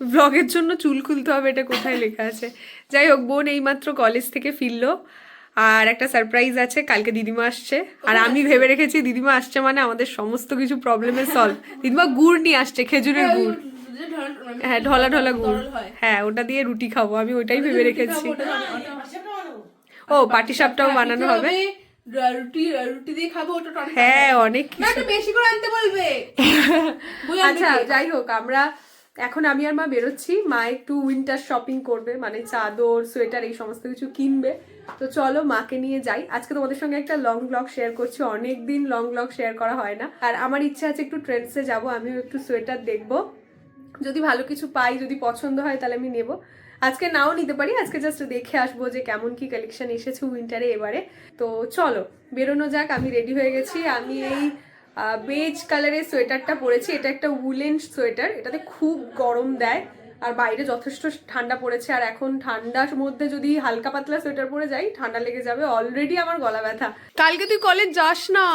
ব্লগের জন্য চুল খুলতে হবে এটা কোথায় লেখা আছে? যাই হোক বোন এইমাত্র কলেজ থেকে ফিরলো। আর একটা সারপ্রাইজ আছে কালকে দিদিমা আসছে। আর আমি ভেবে রেখেছি দিদিমা আসছে মানে আমাদের সমস্ত কিছু প্রবলেমের সলভ দিদিমা গুড় নিয়ে আসছে খেজুরের গুড়। হ্যাঁ ঢলা ঢলা গুড়। হ্যাঁ ওটা দিয়ে রুটি খাব আমি ওইটাই ভেবে রেখেছি। ও পাটি সাপটাও বানানো হবে। রুটি রুটি দিয়ে খাব ওটা হ্যাঁ অনেক বেশি করে আনতে বলবে। আচ্ছা যাই হোক আমরা এখন আমি আর মা বেরোচ্ছি। মা একটু উইন্টার শপিং করবে মানে চাদর, সোয়েটার, এই সমস্ত কিছু কিনবে। তো চলো মাকে নিয়ে যাই। আজকে তোমাদের সঙ্গে একটা লং ব্লগ শেয়ার করছি অনেক দিন লং ব্লগ শেয়ার করা হয় না। আর আমার ইচ্ছা আছে একটু ট্রেন্ডসে যাব, আমিও একটু সোয়েটার দেখব। যদি ভালো কিছু পাই, যদি পছন্দ হয় তাহলে আমি নেব। আজকে নাও নিতে পারি, আজকে জাস্ট দেখে আসব যে কেমন কি কালেকশন এসেছে উইন্টারে এবারে। তো চলো, বেরোনো যাক, আমি রেডি হয়ে গেছি। আমি এই বেজ কালারের সোয়েটারটা পরেছি। এটা একটা উলেন সোয়েটার। এটাতে খুব গরম দেয়। আর বাইরে যথেষ্ট ঠান্ডা পড়েছে। আর এখন ঠান্ডার মধ্যে যদি হালকা পাতলা সোয়েটার পরে যাই ঠান্ডা লেগে যাবে। অলরেডি আমার গলা ব্যথা। কালকে তুই কলেজ যাস না?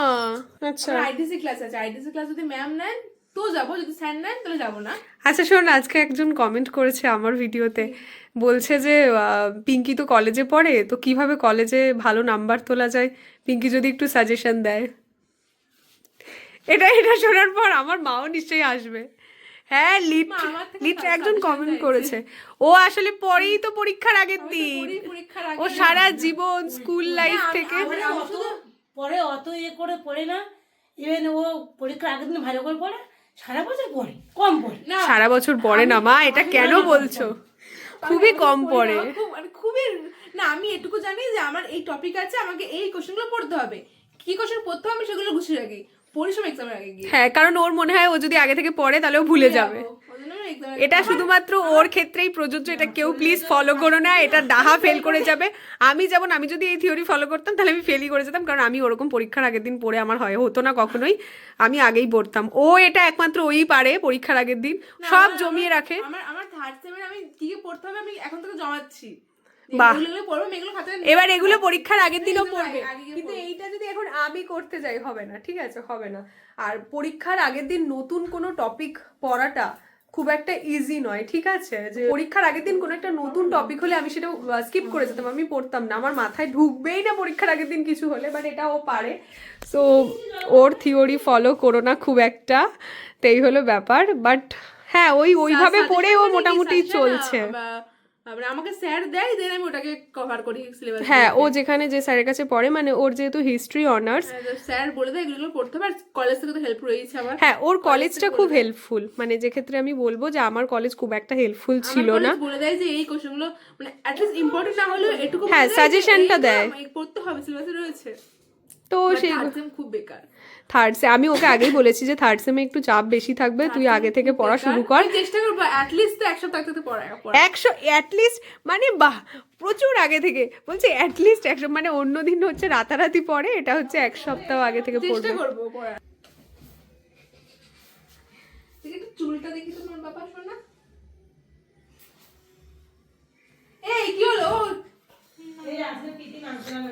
আচ্ছা। আইডিসি ক্লাস আছে। আইডিসি ক্লাস যদি ম্যাম নেন তো যাব। যদি স্যার নেন তাহলে যাব না। আচ্ছা শোন আজকে একজন কমেন্ট করেছে আমার ভিডিওতে। বলছে যে পিঙ্কি তো কলেজে পড়ে তো কীভাবে কলেজে ভালো নাম্বার তোলা যায়? পিঙ্কি যদি একটু সাজেশন দেয়। এটা এটা শোনার পর আমার মাও নিশ্চয়ই আসবে। হ্যাঁ লিট আমার লিট একজন কমেন্ট করেছে। ও আসলে পরেই তো পরীক্ষার আগের দিন। পরীক্ষার ও সারা জীবন স্কুল লাইফ থেকে অত পরে অত ইয়ে করে পড়ে না। ইভেন ও পরীক্ষার আগের দিন ভালো করে পড়ে সারা বছর পড়ে কম পড়ে। না সারা বছর পড়ে না মা এটা কেন বলছো? খুবই কম পড়ে মানে খুবই না আমি এটুকু জানি যে আমার এই টপিক আছে আমাকে এই কোশ্চেনগুলো পড়তে হবে। কি কোশ্চেন পড়তে হবে আমি সেগুলো গুছিয়ে রাখি। পরিশ্রম এক্সামের আগে গিয়ে। হ্যাঁ কারণ ওর মনে হয় ও যদি আগে থেকে পড়ে তাহলে ও ভুলে যাবে। exam এর- এটা শুধুমাত্র ওর ক্ষেত্রেই প্রযোজ্য এটা কেউ প্লিজ ফলো করো না এটা ডাহা ফেল করে যাবে। আমি যেমন আমি যদি এই থিওরি ফলো করতাম তাহলে আমি ফেলই করে যেতাম কারণ আমি ওরকম পরীক্ষার আগের দিন পড়ে আমার হয় হতো না কখনোই আমি আগেই পড়তাম। ও এটা একমাত্র ওই পারে পরীক্ষার আগের দিন সব জমিয়ে রাখে। আমার আমার থার্ড সেমের আমি কি পড়তে হবে আমি এখন থেকে জমাচ্ছি। বাহ। এবার এগুলো পরীক্ষার আগের দিনও পড়বে। কিন্তু এইটা যদি এখন আমি করতে যাই হবে না ঠিক আছে হবে না। আর পরীক্ষার আগের দিন নতুন কোনো টপিক পড়াটা খুব একটা ইজি নয় ঠিক আছে? যে পরীক্ষার আগের দিন কোনো একটা নতুন টপিক হলে আমি সেটা স্কিপ করে যেতাম আমি পড়তাম না। আমার মাথায় ঢুকবেই না পরীক্ষার আগের দিন কিছু হলে বাট এটা ও পারে। সো ওর থিওরি ফলো করো না খুব একটা তো এই হলো ব্যাপার। বাট হ্যাঁ ওই ওইভাবে পড়ে ও মানে মোটামুটি চলছে। মানে আমাকে স্যার দেয় দেন আমি ওটাকে কভার করি সিলেবাস হ্যাঁ ও যেখানে যে স্যারের কাছে পড়ে মানে ওর যেহেতু হিস্ট্রি অনার্স স্যার বলে দেয় এগুলো পড়তে হবে কলেজ থেকে তো হেল্প রয়েছে আমার হ্যাঁ ওর কলেজটা খুব হেল্পফুল মানে যে ক্ষেত্রে আমি বলব যে আমার কলেজ খুব একটা হেল্পফুল ছিল না। বলে দেয় যে এই কোশ্চেনগুলো মানে অ্যাটলিস্ট ইম্পর্টেন্ট না হলেও এটুকু হ্যাঁ, এইগুলো দেয়। পড়তে হবে সিলেবাসে রয়েছে। তো সেই খুব বেকার। থার্ড সে আমি ওকে আগেই বলেছি যে থার্ড সেমে একটু চাপ বেশি থাকবে তুই আগে থেকে পড়া শুরু কর। চেষ্টা করব অ্যাটলিস্ট তো এক সপ্তাহ থেকে পড়া একশো অ্যাটলিস্ট মানে বাহ প্রচুর আগে থেকে। বলছে অ্যাটলিস্ট একশো মানে অন্য দিন হচ্ছে রাতারাতি পড়ে এটা হচ্ছে এক সপ্তাহ আগে থেকে চেষ্টা পড়বে। পড়া চুলটা দেখি তো বাবা শোনা এই কি হলো?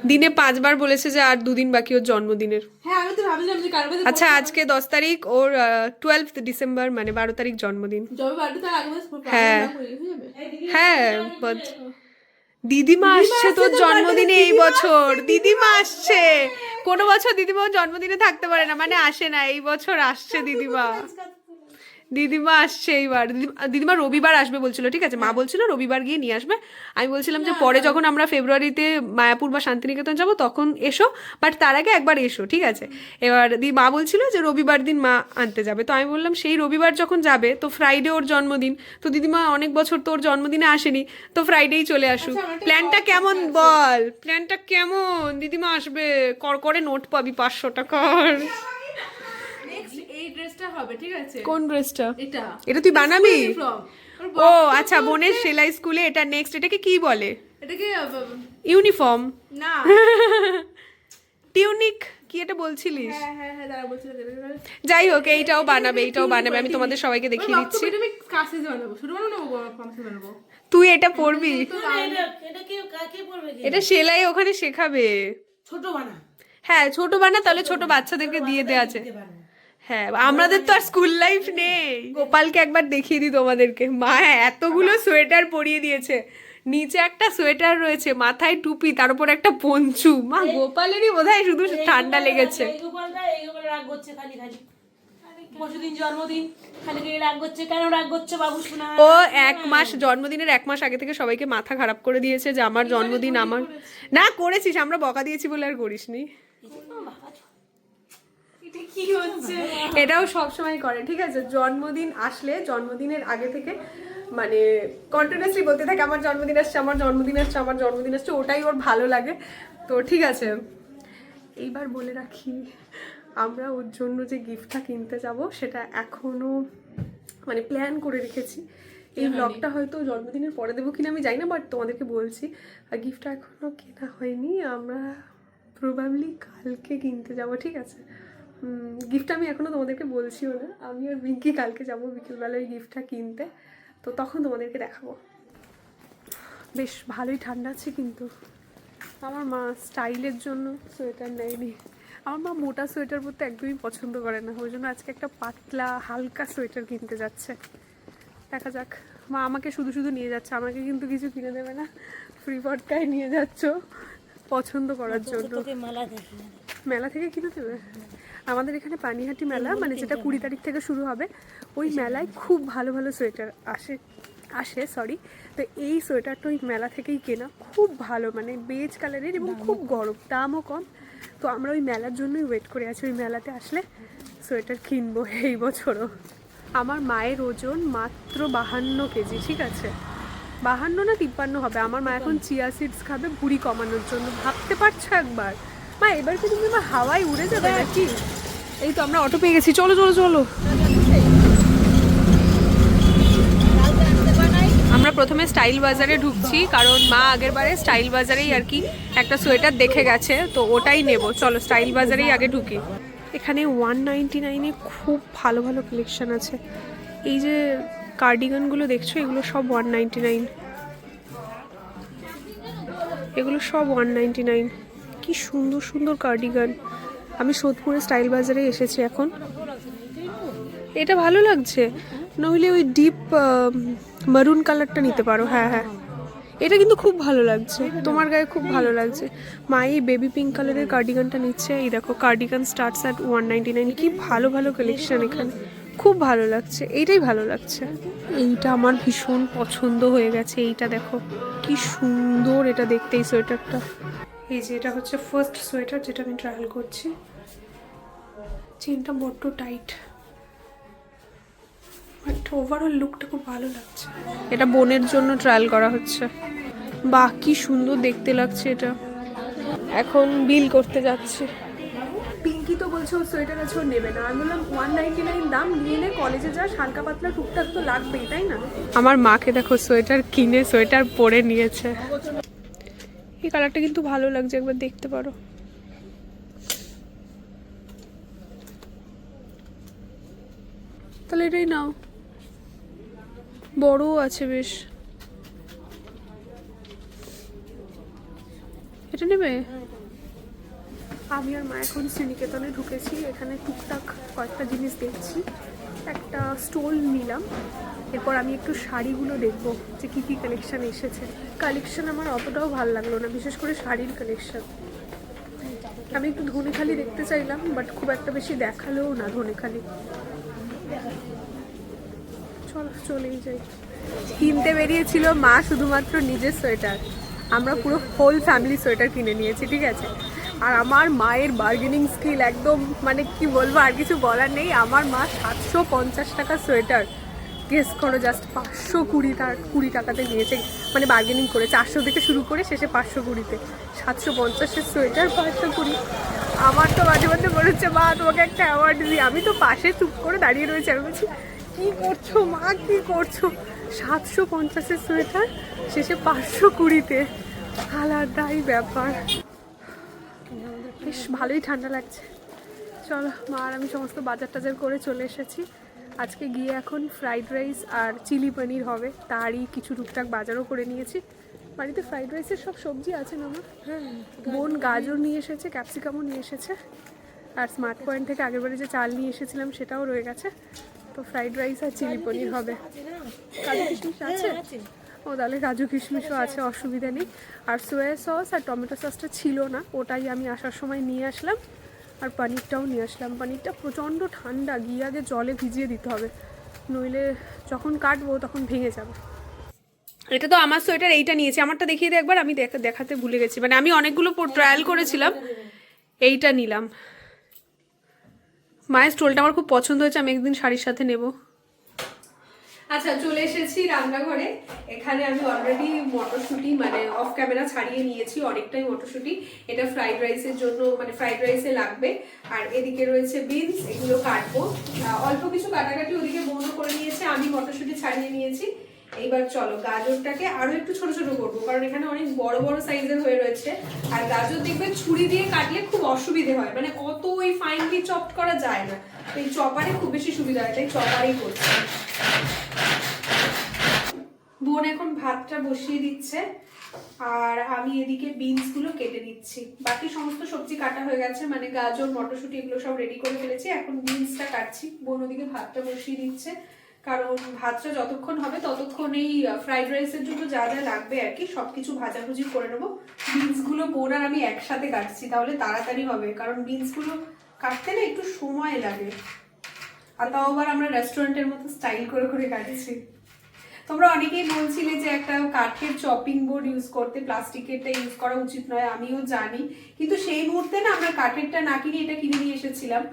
দিনে পাঁচবার বলেছে যে আর দুদিন বাকি ওর জন্মদিনের। হ্যাঁ আচ্ছা আজকে দশ তারিখ ওর টুয়েলভ ডিসেম্বর মানে বারো তারিখ জন্মদিন। হ্যাঁ। হ্যাঁ দিদিমা আসছে তোর জন্মদিনে এই বছর। দিদিমা আসছে। কোনো বছর দিদিমা জন্মদিনে থাকতে পারে না মানে আসে না এই বছর আসছে দিদিমা। দিদিমা আসছে এইবার। দিদিমা- রবিবার আসবে বলছিল ঠিক আছে? মা বলছিল রবিবার গিয়ে নিয়ে আসবে। আমি বলছিলাম যে পরে যখন আমরা ফেব্রুয়ারিতে মায়াপুর বা শান্তিনিকেতন যাব তখন এসো। বাট তার আগে একবার এসো ঠিক আছে? এবার দি মা বলছিল যে রবিবার দিন মা আনতে যাবে। তো আমি বললাম সেই রবিবার যখন যাবে তো ফ্রাইডে ওর জন্মদিন। তো দিদিমা অনেক বছর তো ওর জন্মদিনে আসেনি তো ফ্রাইডেই চলে আসুক। আচ্ছা, প্ল্যানটা কেমন বল? প্ল্যানটা কেমন? দিদিমা আসবে। কর করে নোট পাবি পাঁচশো টাকার। এই ড্রেসটা হবে ঠিক আছে? কোন ড্রেসটা এটা। এটা তুই বানাবি? ও আচ্ছা বোনের সেলাই স্কুলে এটা নেক্সট এটাকে কি বলে? এটাকে ইউনিফর্ম না। টিউনিক কি এটা বলছিলিস? হ্যাঁ হ্যাঁ হ্যাঁ যাই হোক এইটাও বানাবে এইটাও বানাবে আমি তোমাদের সবাইকে দেখিয়ে দিচ্ছি। তুই এটা পড়বি এটা এটা কি কাকে পড়বে কি? এটা সেলাই ওখানে শেখাবে। ছোট বানা। হ্যাঁ ছোট বানা তাহলে ছোট বাচ্চাদেরকে দিয়ে দেওয়া আছে। হ্যাঁ আমাদের তো আর স্কুল লাইফ নেই। গোপালকে একবার দেখিয়ে দিই তোমাদেরকে। মা এতগুলো সোয়েটার পরিয়ে দিয়েছে। নিচে একটা সোয়েটার রয়েছে মাথায় টুপি তার উপর একটা পঞ্চু। মা গোপালেরই বোধহয় শুধু ঠান্ডা লেগেছে। ও এক মাস জন্মদিনের এক মাস আগে থেকে সবাইকে মাথা খারাপ করে দিয়েছে যে আমার জন্মদিন আমার না করেছিস আমরা বকা দিয়েছি বলে আর করিসনি। এটাও সব সময় করে ঠিক আছে? জন্মদিন আসলে জন্মদিনের আগে থেকে মানে কন্টিনিউসলি বলতে থাকে আমার জন্মদিন আসছে আমার জন্মদিন আসছে আমার জন্মদিন আসছে ওটাই ওর ভালো লাগে। তো ঠিক আছে এইবার বলে রাখি আমরা ওর জন্য যে গিফটটা কিনতে যাব সেটা এখনও মানে প্ল্যান করে রেখেছি। এই ব্লগটা হয়তো জন্মদিনের পরে দেবো কিনা আমি জানি না বাট তোমাদেরকে বলছি আর গিফটটা এখনও কেনা হয়নি আমরা প্রবাবলি কালকে কিনতে যাব ঠিক আছে? গিফট আমি এখনও তোমাদেরকে বলছিও না। আমি আর বিঙ্কি কালকে যাব বিকেলবেলা ওই গিফটটা কিনতে। তো তখন তোমাদেরকে দেখাবো। বেশ ভালোই ঠান্ডা আছে কিন্তু। আমার মা স্টাইলের জন্য সোয়েটার নেয়নি। আমার মা মোটা সোয়েটার পরতে একদমই পছন্দ করে না। ওই জন্য আজকে একটা পাতলা হালকা সোয়েটার কিনতে যাচ্ছে। দেখা যাক। মা আমাকে শুধু শুধু নিয়ে যাচ্ছে। আমাকে কিন্তু কিছু কিনে দেবে না। ফ্রি ফটকায় নিয়ে যাচ্ছ। পছন্দ করার জন্য। মেলা থেকে কিনে দেবে? আমাদের এখানে পানিহাটি মেলা মানে যেটা কুড়ি তারিখ থেকে শুরু হবে ওই মেলায় খুব ভালো ভালো সোয়েটার আসে আসে সরি তো এই সোয়েটারটা ওই মেলা থেকেই কেনা খুব ভালো মানে বেজ কালারের এবং খুব গরম দামও কম। তো আমরা ওই মেলার জন্যই ওয়েট করে আছি ওই মেলাতে আসলে সোয়েটার কিনবো এই বছরও। আমার মায়ের ওজন মাত্র বাহান্ন কেজি ঠিক আছে? বাহান্ন না তিপ্পান্ন হবে? আমার মা এখন চিয়া সিডস খাবে ভুড়ি কমানোর জন্য। ভাবতে পারছ একবার? মা এবার কি তুমি হাওয়ায় উড়ে যাবে নাকি? এই তো আমরা অটো পেয়ে গেছি। চলো চলো চলো। আমরা প্রথমে স্টাইল বাজারে ঢুকছি, কারণ মা আগের বারে স্টাইল বাজারেই আর কি একটা সোয়েটার দেখে গেছে, তো ওটাই নেব। চলো, স্টাইল বাজারেই আগে ঢুকি। এখানে ওয়ান নাইনটি নাইনে খুব ভালো ভালো কালেকশান আছে। এই যে কার্ডিগানগুলো দেখছ, এগুলো সব ওয়ান নাইনটি নাইন এগুলো সব ওয়ান নাইনটি নাইন কী সুন্দর সুন্দর কার্ডিগান আমি সোদপুরে স্টাইল বাজারে এসেছি এখন। এটা ভালো লাগছে। নইলে ওই ডিপ মারুন কালারটা নিতে পারো। হ্যাঁ হ্যাঁ। এটা কিন্তু খুব ভালো লাগছে। তোমার গায়ে খুব ভালো লাগছে। মা এই বেবি পিঙ্ক কালারের কার্ডিগানটা নিচ্ছে। এই দেখো cardigan starts at one ninety nine কি ভালো ভালো কালেকশন এখানে। খুব ভালো লাগছে। এইটাই ভালো লাগছে। এইটা আমার ভীষণ পছন্দ হয়ে গেছে। এইটা দেখো, কি সুন্দর এটা দেখতে এই সোয়েটারটা। এই যে এটা হচ্ছে ফার্স্ট সোয়েটার যেটা আমি ট্রায়াল করছি। চেনটা বড্ড টাইট বাট ওভারঅল লুকটা খুব ভালো লাগছে। এটা বোনের জন্য ট্রায়াল করা হচ্ছে। বাহ কি সুন্দর দেখতে লাগছে এটা। এখন বিল করতে যাচ্ছে। পিঙ্কি তো বলছে ও সোয়েটার আছে ও নেবে না। আমি বললাম ওয়ান নাইনটি নাইন দাম নিয়ে নে কলেজে যাস হালকা পাতলা টুকটাক তো লাগবেই তাই না? আমার মাকে দেখো সোয়েটার কিনে সোয়েটার পরে নিয়েছে। এই কালারটা কিন্তু ভালো লাগছে, একবার দেখতে পারো। তাহলে এটাই নাও। বড়ও আছে বেশ। এটা নেবে? আমি আর মা এখন শ্রীনিকেতনে ঢুকেছি, এখানে টুকটাক কয়েকটা জিনিস দেখছি। একটা স্টোল নিলাম। এরপর আমি একটু শাড়িগুলো দেখব যে কী কী কালেকশন এসেছে। কালেকশান আমার অতটাও ভালো লাগল না, বিশেষ করে শাড়ির কালেকশান আমি একটু ধনেখালি দেখতে চাইলাম বাট খুব একটা বেশি দেখালেও না ধনেখালি। চলো, চলেই যাই। কিনতে বেরিয়েছিল মা শুধুমাত্র নিজের সোয়েটার। আমরা পুরো হোল ফ্যামিলি সোয়েটার কিনে নিয়েছি, ঠিক আছে? আর আমার মায়ের বার্গেনিং স্কিল একদম মানে কি বলব, আর কিছু বলার নেই। আমার মা সাতশো পঞ্চাশ টাকা সোয়েটার। গেস করো জাস্ট পাঁচশো কুড়ি টাকা, কুড়ি টাকাতে নিয়েছে। মানে বার্গেনিং করে, চারশো থেকে শুরু করে, শেষে পাঁচশো কুড়িতে। সাতশো পঞ্চাশের সোয়েটার, পাঁচশো কুড়ি। আমার তো মাঝে মাঝে মনে হচ্ছে, মা, তোমাকে একটা অ্যাওয়ার্ড দিই। আমি তো পাশে চুপ করে দাঁড়িয়ে রয়েছি, আমি বলছি, কী করছ, মা, কী করছ? সাতশো পঞ্চাশের সোয়েটার, শেষে পাঁচশো কুড়িতে। আলাদাই ব্যাপার। বেশ, ভালোই ঠান্ডা লাগছে। চলো মা আর আমি সমস্ত বাজার টাজার করে চলে এসেছি। আজকে গিয়ে এখন ফ্রাইড রাইস আর চিলি পনির হবে। তারই কিছু টুকটাক বাজারও করে নিয়েছি। বাড়িতে ফ্রাইড রাইসের সব সবজি আছে না আমার বোন গাজর নিয়ে এসেছে ক্যাপসিকামও নিয়ে এসেছে। আর স্মার্ট পয়েন্ট থেকে আগেরবারে যে চাল নিয়ে এসেছিলাম সেটাও রয়ে গেছে। তো ফ্রাইড রাইস আর চিলি পনির হবে। কাজু কিশমিশ আছে? ও তাহলে কাজু কিশমিশও আছে অসুবিধা নেই। আর সোয়া সস আর টমেটো সসটা ছিল না ওটাই আমি আসার সময় নিয়ে আসলাম। আর পানিরটাও নিয়ে আসলাম। পানিরটা প্রচণ্ড ঠান্ডা, গিয়ে আগে জলে ভিজিয়ে দিতে হবে। নইলে যখন কাটবো তখন ভেঙে যাবে। এটা তো আমার সোয়েটার, এইটা নিয়েছি। আমারটা দেখিয়ে দে একবার, আমি দেখাতে ভুলে গেছি। মানে আমি অনেকগুলো ট্রায়াল করেছিলাম, এইটা নিলাম। মায়ের স্টোলটা আমার খুব পছন্দ হয়েছে, আমি একদিন শাড়ির সাথে নেব। আচ্ছা চলে এসেছি রান্নাঘরে। এখানে আমি অলরেডি মটরশুঁটি মানে অফ ক্যামেরা ছাড়িয়ে নিয়েছি, অনেকটাই মটরশুঁটি। এটা ফ্রাইড রাইসের জন্য মানে ফ্রাইড রাইসে লাগবে। আর এদিকে রয়েছে বিনস এগুলো কাটবো। অল্প কিছু কাটাকাটি ওদিকে বন্ধ করে নিয়েছে, আমি মটরশুঁটি ছাড়িয়ে নিয়েছি। এইবার চলো, গাজরটাকে আরও একটু ছোট ছোট করব, কারণ এখানে অনেক বড় বড় সাইজের হয়ে রয়েছে। আর গাজর দেখবে ছুরি দিয়ে কাটলে খুব অসুবিধে হয় মানে অত ওই ফাইনলি চপ করা যায় না। এই চপারে খুব বেশি সুবিধা হয়, তাই চপারেই করছি। বোন এখন ভাতটা বসিয়ে দিচ্ছে, আর আমি এদিকে বিনসগুলো কেটে নিচ্ছি। বাকি সমস্ত সবজি কাটা হয়ে গেছে মানে গাজর, মটরশুঁটি এগুলো সব রেডি করে ফেলেছি। এখন বিনসটা কাটছি। বোন ওদিকে ভাতটা বসিয়ে দিচ্ছে, কারণ ভাতটা যতক্ষণ হবে ততক্ষণ এই ফ্রাইড রাইসের জন্য যা যা লাগবে আর কি, সবকিছু ভাজাভুজি করে নেব। বিনসগুলো বোন আর আমি একসাথে কাটছি, তাহলে তাড়াতাড়ি হবে, কারণ বিনসগুলো কাটতে না একটু সময় লাগে। আর তাও আবার আমরা রেস্টুরেন্টের মতো স্টাইল করে করে কাটছি। তোমরা অনেকেই বলছিলে যে একটা কাঠের চপিং বোর্ড ইউজ করতে, প্লাস্টিকেরটা ইউজ করা উচিত নয়, আমিও জানি। কিন্তু সেই মুহূর্তে না আমরা কাঠেরটা না কিনে এটা কিনে নিয়ে এসেছিলাম।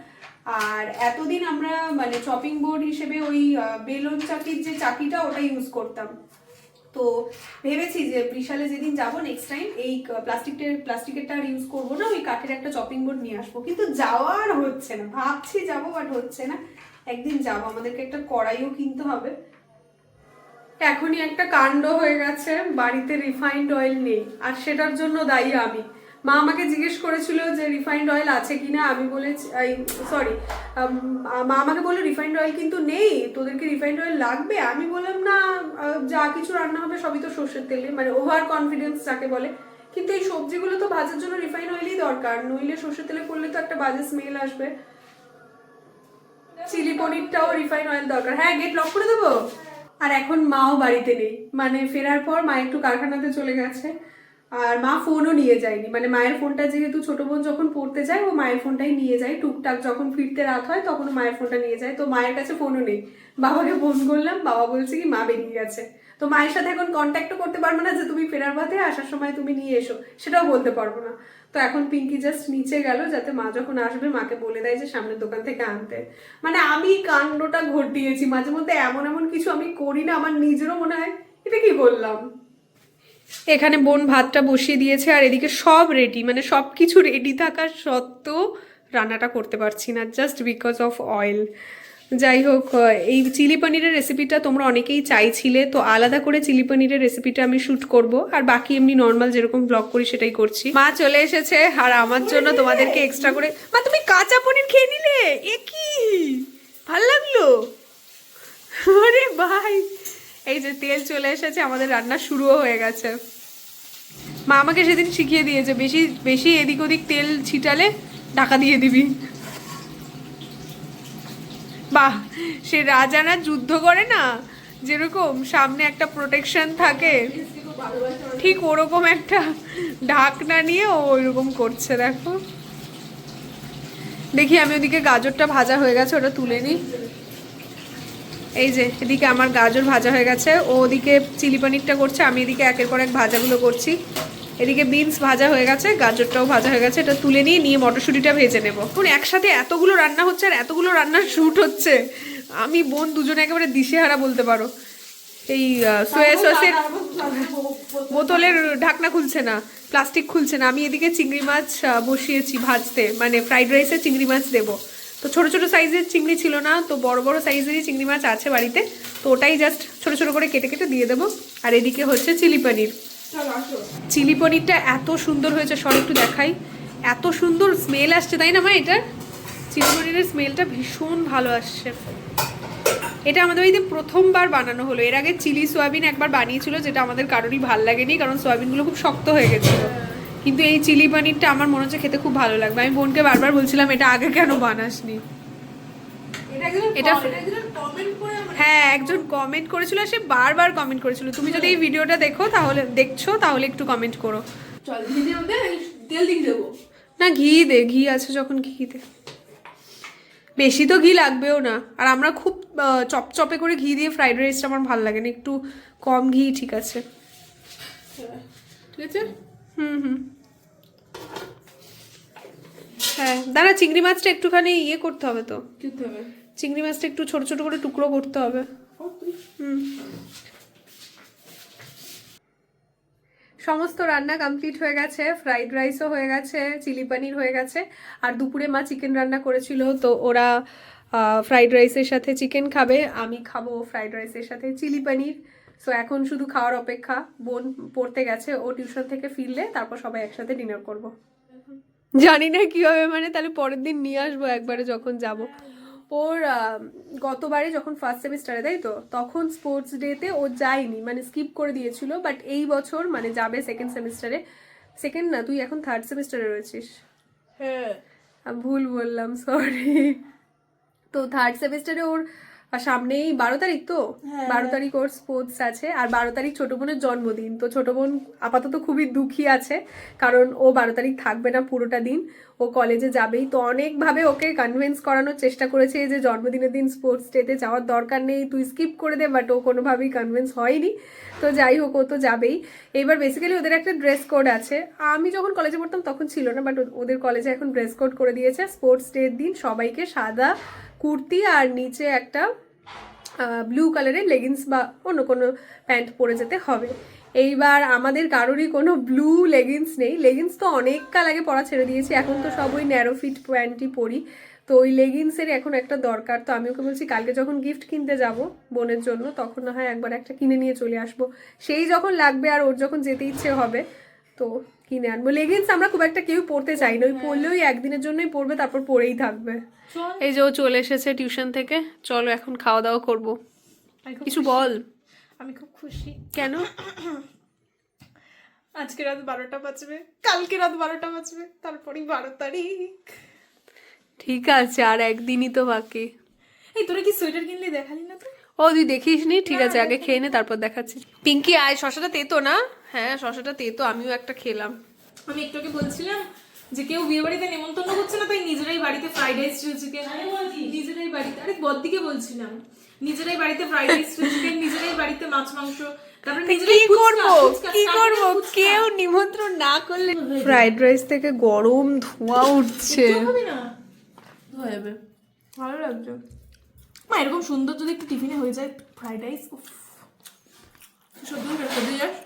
আর এতদিন আমরা মানে চপিং বোর্ড হিসেবে ওই বেলুন চাকির যে চাকিটা ওটা ইউজ করতাম। তো ভেবেছি যে বিশালে যেদিন যাব নেক্সট টাইম এই প্লাস্টিকের প্লাস্টিকেরটা আর ইউজ করব না, ওই কাঠের একটা চপিং বোর্ড নিয়ে আসব। কিন্তু যাওয়ার হচ্ছে না। ভাবছি যাব বাট হচ্ছে না। একদিন যাব। আমাদেরকে একটা কড়াইও কিনতে হবে। এখনই একটা কাণ্ড হয়ে গেছে বাড়িতে রিফাইন্ড অয়েল নেই আর সেটার জন্য দায়ী আমি। মা আমাকে জিজ্ঞেস করেছিল যে রিফাইন্ড অয়েল আছে কি না আমি বলেছি সরি মা আমাকে বলল রিফাইন্ড অয়েল কিন্তু নেই তোদেরকে রিফাইন্ড অয়েল লাগবে? আমি বললাম না যা কিছু রান্না হবে সবই তো সর্ষের তেলে মানে ওভার কনফিডেন্স যাকে বলে। কিন্তু এই সবজিগুলো তো ভাজার জন্য রিফাইন্ড অয়েলই দরকার নইলে সর্ষের তেলে করলে তো একটা বাজে স্মেল আসবে। চিলি পনিরটাও রিফাইন অয়েল দরকার। হ্যাঁ গেট লক করে দেবো? আর এখন মাও বাড়িতে নেই। মানে ফেরার পর মা একটু কারখানাতে চলে গেছে। আর মা ফোনও নিয়ে যায়নি। মানে মায়ের ফোনটা যেহেতু ছোট বোন যখন পড়তে যায়, ও মায়ের ফোনটাই নিয়ে যায়। টুকটাক যখন ফিরতে রাত হয়, তখন মায়ের ফোনটা নিয়ে যায়। তো মায়ের কাছে ফোনও নেই। বাবাকে ফোন করলাম। বাবা বলছে কি, মা বেরিয়ে গেছে। তো মায়ের সাথে এখন কন্ট্যাক্টও করতে পারব না যে তুমি ফেরার পথে আসার সময় তুমি নিয়ে এসো, সেটাও বলতে পারব না। তো এখন পিঙ্কি জাস্ট নিচে গেল যাতে মা যখন আসবে, মাকে বলে দেয় যে সামনের দোকান থেকে আনতে। মানে আমি কাণ্ডটা ঘটিয়েছি, মাঝে মধ্যে এমন এমন কিছু আমি করি না, আমার নিজেরও মনে হয়, এটা কি বললাম? এখানে বোন ভাতটা বসিয়ে দিয়েছে আর এদিকে সব রেডি মানে সব কিছু রেডি থাকার সত্ত্বেও রান্নাটা করতে পারছি না জাস্ট বিকজ অফ অয়েল যাই হোক এই চিলি পনিরের রেসিপিটা তোমরা অনেকেই চাইছিলে, তো আলাদা করে চিলি পনিরের রেসিপিটা আমি শ্যুট করব। আর বাকি এমনি নর্মাল যেরকম ব্লগ করি সেটাই করছি। মা চলে এসেছে, আর আমার জন্য তোমাদেরকে এক্সট্রা করে মা, তুমি কাঁচা পনির খেয়ে নিলে? এ কি? ভালো লাগল? আরে ভাই, এই যে তেল চলে এসেছে, আমাদের রান্না শুরুও হয়ে গেছে। মা আমাকে সেদিন শিখিয়ে দিয়েছে, বেশি বেশি এদিক ওদিক তেল ছিটালে ঢাকা দিয়ে দিবি। বাহ, সে রাজা না যুদ্ধ করে না? যেরকম সামনে একটা প্রোটেকশন থাকে, ঠিক ওরকম একটা ঢাকনা নিয়ে ও ওইরকম করছে, দেখো। দেখি আমি ওদিকে গাজরটা ভাজা হয়ে গেছে, ওটা তুলে নিই। এই যে, এদিকে আমার গাজর ভাজা হয়ে গেছে, ও ওদিকে চিলি পনিরটা করছে, আমি এদিকে একের পর এক ভাজাগুলো করছি। এদিকে বিনস ভাজা হয়ে গেছে গাজরটাও ভাজা হয়ে গেছে এটা তুলে নিয়ে নিয়ে মটরশুঁটিটা ভেজে নেব। এখন একসাথে এতগুলো রান্না হচ্ছে আর এতগুলো রান্নার শ্যুট হচ্ছে। আমি বোন দুজনে একেবারে দিশেহারা বলতে পারো। এই সোয়া সসের বোতলের ঢাকনা খুলছে না প্লাস্টিক খুলছে না। আমি এদিকে চিংড়ি মাছ বসিয়েছি ভাজতে মানে ফ্রাইড রাইসে চিংড়ি মাছ দেবো। তো ছোট ছোট সাইজের চিংড়ি ছিল না তো বড় বড় সাইজেরই চিংড়ি মাছ আছে বাড়িতে। তো ওটাই জাস্ট ছোট ছোট করে কেটে কেটে দিয়ে দেবো। আর এদিকে হচ্ছে চিলি পনির চলো পনিরটা এত সুন্দর হয়েছে, সর একটু দেখাই। এত সুন্দর স্মেল আসছে, তাই না মা এটার? চিলি পনিরের স্মেলটা ভীষণ ভালো আসছে। এটা আমাদের বাড়িতে প্রথমবার বানানো হলো। এর আগে চিলি সোয়াবিন একবার বানিয়েছিল, যেটা আমাদের কারোরই ভালো লাগেনি, কারণ সোয়াবিনগুলো খুব শক্ত হয়ে গেছিল। কিন্তু এই চিলি পানিরটা আমার মনে হচ্ছে খেতে খুব ভালো লাগবে। আমি বোনকে বারবার বলছিলাম, এটা আগে কেন বানাসনি? এটা আমার- হ্যাঁ একজন কমেন্ট করেছিল সে বারবার কমেন্ট করেছিল। তুমি যদি এই ভিডিওটা দেখো তাহলে দেখছ তাহলে একটু কমেন্ট করো। চল দিদি তেল দিয়ে দেবো। না ঘি দে ঘি আছে যখন ঘি দে। বেশি তো ঘি লাগবেও না। আর আমরা খুব চপচপে করে ঘি দিয়ে ফ্রাইড রাইসটা আমার ভালো লাগে না। একটু কম ঘি ঠিক আছে। ঠিক আছে? হুম হুম। হ্যাঁ দাঁড়া চিংড়ি মাছটা একটুখানি ইয়ে করতে হবে তো। করতে হবে। চিংড়ি মাছটা একটু ছোট ছোট করে টুকরো করতে হবে। হুম। সমস্ত রান্না কমপ্লিট হয়ে গেছে ফ্রাইড রাইসও হয়ে গেছে চিলি পানির হয়ে গেছে, আর দুপুরে মা চিকেন রান্না করেছিল, তো ওরা ফ্রাইড রাইসের সাথে চিকেন খাবে, আমি খাব ফ্রাইড রাইসের সাথে চিলি পনির সো এখন শুধু খাওয়ার অপেক্ষা, বোন পড়তে গেছে, ও টিউশন থেকে ফিরলে, তারপর সবাই একসাথে ডিনার করব। জানি না কি হবে মানে তাহলে পরের দিন নিয়ে আসব একবারে যখন যাব। ওর গতবারে যখন ফার্স্ট সেমিস্টারে তাই তো? তখন স্পোর্টস ডেতে ও যায়নি। মানে স্কিপ করে দিয়েছিল বাট এই বছর মানে যাবে সেকেন্ড সেমিস্টারে সেকেন্ড না তুই এখন থার্ড সেমিস্টারে রয়েছিস। হ্যাঁ। ভুল বললাম সরি তো থার্ড সেমিস্টারে ওর সামনেই বারো তারিখ তো? বারো তারিখ ওর স্পোর্টস আছে আর বারো তারিখ ছোট বোনের জন্মদিন। তো ছোট বোন আপাতত খুবই দুঃখী আছে কারণ ও বারো তারিখ থাকবে না পুরোটা দিন। ও কলেজে যাবেই। তো অনেকভাবে ওকে কনভিন্স করানোর চেষ্টা করেছে যে জন্মদিনের দিন স্পোর্টস ডেতে যাওয়ার দরকার নেই তুই স্কিপ করে দে বাট ও কোনোভাবেই কনভিন্স হয়নি। তো যাই হোক ও তো যাবেই। এবার বেসিক্যালি ওদের একটা ড্রেস কোড আছে। আমি যখন কলেজে পড়তাম তখন ছিল না বাট ওদের কলেজে এখন ড্রেস কোড করে দিয়েছে স্পোর্টস ডের দিন সবাইকে সাদা কুর্তি আর নিচে একটা ব্লু কালারের লেগিংস বা অন্য কোনো প্যান্ট পরে যেতে হবে। এইবার আমাদের কারোরই কোনো ব্লু লেগিংস নেই। লেগিংস তো অনেক কাল আগে পরা ছেড়ে দিয়েছি, এখন তো সব ওই ন্যারো ফিট প্যান্টই পরি। তো ওই লেগিংসের এখন একটা দরকার। তো আমি ওকে বলছি, কালকে যখন গিফট কিনতে যাব বোনের জন্য, তখন না হয় একবার একটা কিনে নিয়ে চলে আসব। সেই যখন লাগবে আর ওর যখন যেতে ইচ্ছে হবে, তো কিনে আনব লেগিংস আমরা খুব একটা কেউ পরতে চাই না। ওই পরলে ওই একদিনের জন্যই পরবে তারপর পরেই থাকবে। এই যে ও চলে এসেছে টিউশন থেকে। চলো এখন খাওয়া দাওয়া করব। কিছু বল। আমি খুব খুশি। কেন? আজকে রাত বারোটা বাজবে। কালকে রাত বারোটা বাজবে। তারপরেই বারো তারিখ। ঠিক আছে আর একদিনই তো বাকি। এই তোরা কি সোয়েটার কিনলি দেখালি না তো? ও তুই দেখিস নি ঠিক আছে আগে খেয়ে নে তারপর দেখাচ্ছি। পিঙ্কি আয় শশাটা তেতো না? হ্যাঁ শশাটা তেতো আমিও একটা খেলাম। আমি একটু আগে বলছিলাম যে কেউ বিয়ে বাড়িতে নেমন্তন্ন করছে না তাই নিজেরাই বাড়িতে ফ্রাইড রাইস চিকেন নিজেরাই বাড়িতে আরে বদ্দিকে বলছিলাম। নিজেরাই বাড়িতে ফ্রাইড রাইস চিকেন নিজেরাই বাড়িতে মাছ মাংস তারপরে কি করব? কি করব? কেউ নিমন্ত্রণ না করলে ফ্রাইড রাইস থেকে গরম ধোঁয়া উঠছে। যাবে। ভালো লাগছে। মা এরকম সুন্দর যদি একটু টিফিনে হয়ে যায় ফ্রাইড রাইস সত্যি সত্যি যাস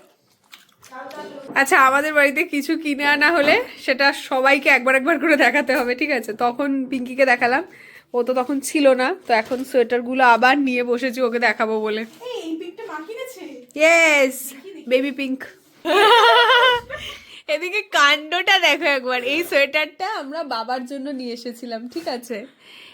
আচ্ছা আমাদের বাড়িতে কিছু কিনে আনা হলে সেটা সবাইকে একবার একবার করে দেখাতে হবে ঠিক আছে? তখন পিঙ্কিকে দেখালাম। ও তো তখন ছিল না তো এখন সোয়েটারগুলো আবার নিয়ে বসেছি ওকে দেখাবো বলে। এই এই পিকটা মা কিনেছে? ইয়েস বেবি পিঙ্ক এদিকে কাণ্ডটা দেখো একবার। এই সোয়েটারটা আমরা বাবার জন্য নিয়ে এসেছিলাম ঠিক আছে?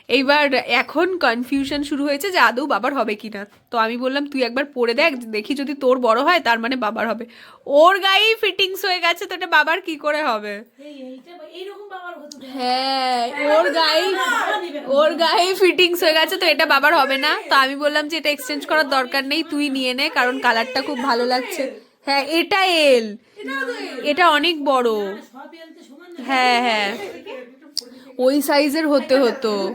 এইবার এখন কনফিউশন শুরু হয়েছে যে আদৌ বাবার হবে কি না তো আমি বললাম তুই একবার পরে দেখ দেখি যদি তোর বড় হয় তার মানে বাবার হবে। ওর গায়েই ফিটিংস হয়ে গেছে তো এটা বাবার কি করে হবে? দেখ। হ্যাঁ ওর গায়ে ওর গায়ে ফিটিংস হয়ে গেছে তো এটা বাবার হবে না। তো আমি বললাম যে এটা এক্সচেঞ্জ করার দরকার নেই তুই নিয়ে নে কারণ কালারটা খুব ভালো লাগছে। হ্যাঁ এটা এল এটা অনেক বড়। হ্যাঁ হ্যাঁ। ওই সাইজের হতে হতো।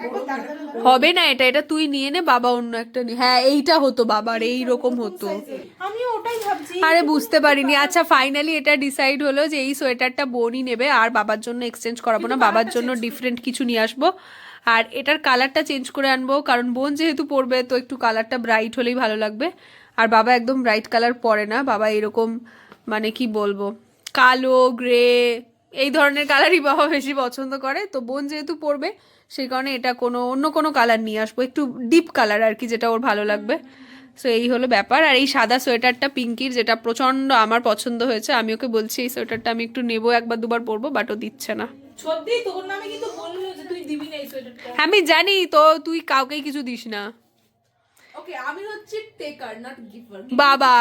হবে না এটা এটা তুই নিয়ে নে বাবা অন্য একটা নি- হ্যাঁ এইটা হতো বাবার এই রকম হতো। ওটাই ভাবছি। আরে বুঝতে পারিনি। আচ্ছা ফাইনালি এটা ডিসাইড হলো যে এই সোয়েটারটা বোনই নেবে আর বাবার জন্য এক্সচেঞ্জ করাবো না বাবার জন্য ডিফারেন্ট কিছু নিয়ে আসব। আর এটার কালারটা চেঞ্জ করে আনব কারণ বোন যেহেতু পরবে তো একটু কালারটা ব্রাইট হলেই ভালো লাগবে। আর বাবা একদম ব্রাইট কালার পরে না বাবা এরকম মানে কি বলব কালো গ্রে এই ধরনের কালারই বাবা বেশি পছন্দ করে। তো বোন যেহেতু পরবে সেই কারণে এটা কোনো অন্য কোনো কালার নিয়ে আসব। একটু ডিপ কালার আর কি যেটা ওর ভালো লাগবে। সো এই হলো ব্যাপার। আর এই সাদা সোয়েটারটা পিঙ্কির যেটা প্রচণ্ড আমার পছন্দ হয়েছে আমি ওকে বলছি এই সোয়েটারটা আমি একটু নেব একবার দুবার পরবো বাট ও দিচ্ছে না। আমি জানি তো তুই কাউকেই কিছু দিস না। বাবা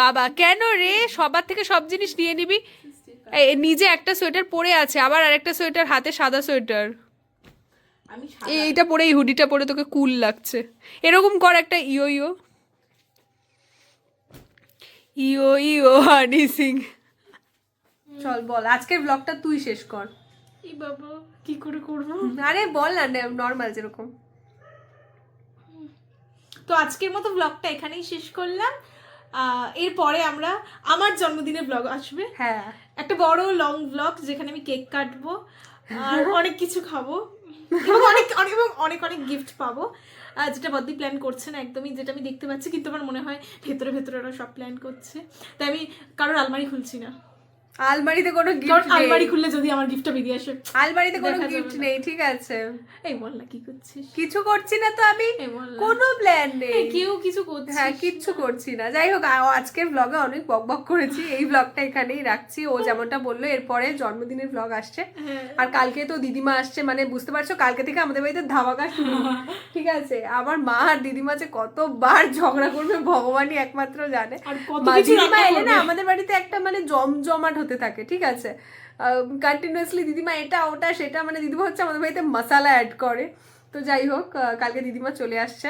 বাবা কেন রে? সবার থেকে সব জিনিস নিয়ে নিবি? নিজে একটা সোয়েটার পরে আছে আবার আরেকটা সোয়েটার হাতে সাদা সোয়েটার। এইটা পরে এই হুডিটা পরে তোকে কুল লাগছে। এরকম কর একটা ইয়ো ইয়ো। ইয়ো ইয়ো হানি সিং। চল বল আজকের ব্লগটা তুই শেষ কর। এই বাবা কি করে করব? আরে বল না নর্মাল যেরকম। তো আজকের মতো ব্লগটা এখানেই শেষ করলাম। এরপরে আমরা আমার জন্মদিনের ব্লগ আসবে। হ্যাঁ। একটা বড় লং ব্লগ যেখানে আমি কেক কাটবো আর অনেক কিছু খাব। এবং অনেক অনেক এবং অনেক অনেক গিফট পাবো। যেটা বদ্দি প্ল্যান করছে না একদমই যেটা আমি দেখতে পাচ্ছি কিন্তু আমার মনে হয় ভেতরে ভেতরে ওরা সব প্ল্যান করছে। তাই আমি কারোর আলমারি খুলছি না। আলমারিতে কোনো গিফট আলমারি খুললে যদি আমার গিফটটা বেরিয়ে আসে আলমারিতে কোনো গিফট নেই ঠিক আছে। এই বল না কি করছিস? কিছু করছি না তো আমি। কোনো প্ল্যান নেই। কেউ কিছু করছে হ্যাঁ কিচ্ছু করছি না। যাই হোক আজকের ব্লগে অনেক বক বক করেছি। এই ব্লগটা এখানেই রাখছি। ও যেমনটা বলল এরপরে জন্মদিনের ব্লগ আসছে। হ্যাঁ। আর কালকে তো দিদিমা আসছে মানে বুঝতে পারছ কালকে থেকে আমাদের বাড়িতে ধামাকা শুরু। ঠিক আছে? আমার মা আর দিদিমা যে কতবার ঝগড়া করবে ভগবানই একমাত্র জানে। আর দিদিমা এলে না আমাদের বাড়িতে একটা মানে জমজমাট হতে। থাকে ঠিক আছে? কন্টিনিউয়াসলি দিদিমা এটা ওটা সেটা মানে দিদিমা হচ্ছে আমাদের বাড়িতে মশালা অ্যাড করে। তো যাই হোক কালকে দিদিমা চলে আসছে।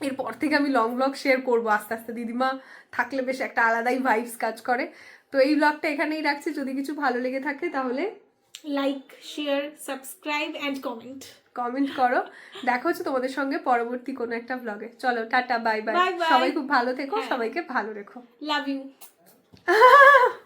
এরপর থেকে আমি লং ব্লগ শেয়ার করব। আস্তে আস্তে দিদিমা থাকলে বেশ একটা আলাদাই ভাইবস কাজ করে। তো এই ব্লগটা এখানেই রাখছি। যদি কিছু ভালো লেগে থাকে তাহলে like share subscribe and comment comment করো। দেখা হচ্ছে তোমাদের সঙ্গে পরবর্তী কোনো একটা ব্লগে চলো টাটা বাই বাই. সবাই খুব ভালো থেকো হ্যাঁ। সবাইকে ভালো রেখো। Love you